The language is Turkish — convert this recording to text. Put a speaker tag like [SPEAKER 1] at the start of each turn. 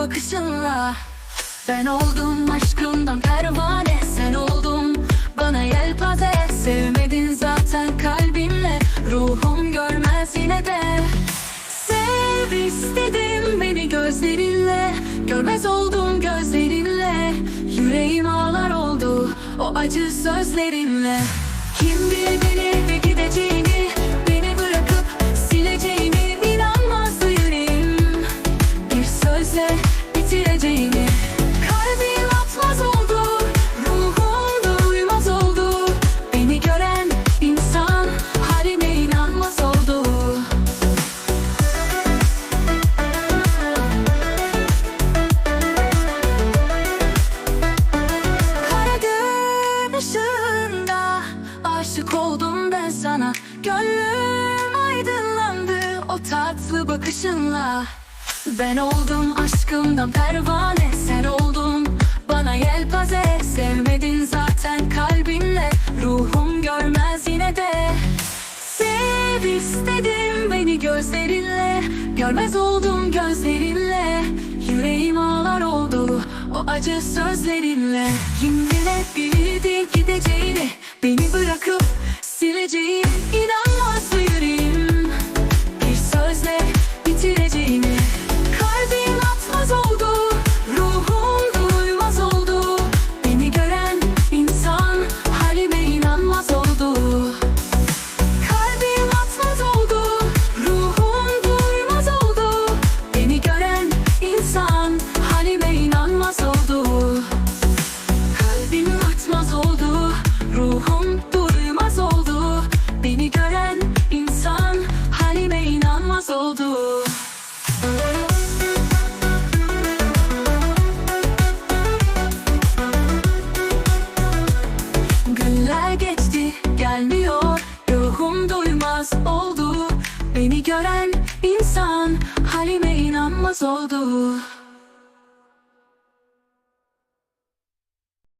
[SPEAKER 1] bakışınla. Ben oldum aşkından pervane Sen oldun bana yelpaze. Sevmedin zaten kalbimle Ruhum görmez yine de. Sev istedim beni gözlerinle Görmez oldum gözlerinle. Yüreğim ağlar oldu o acı sözlerinle. Kim bilir beni aşık oldum ben sana. Gönlüm aydınlandı o tatlı bakışınla. Ben oldum aşkımdan pervane Sen oldun bana yelpaze. Sevmedin zaten kalbinle Ruhum görmez yine de. Sev istedim beni gözlerinle Görmez oldum gözlerinle. Yüreğim ağlar oldu o acı sözlerinle. Kim bile bilirdi gideceğini ruhum duymaz oldu. Beni gören insan halime inanmaz oldu. Günler geçti gelmiyor. Ruhum duymaz oldu. Beni gören insan halime inanmaz oldu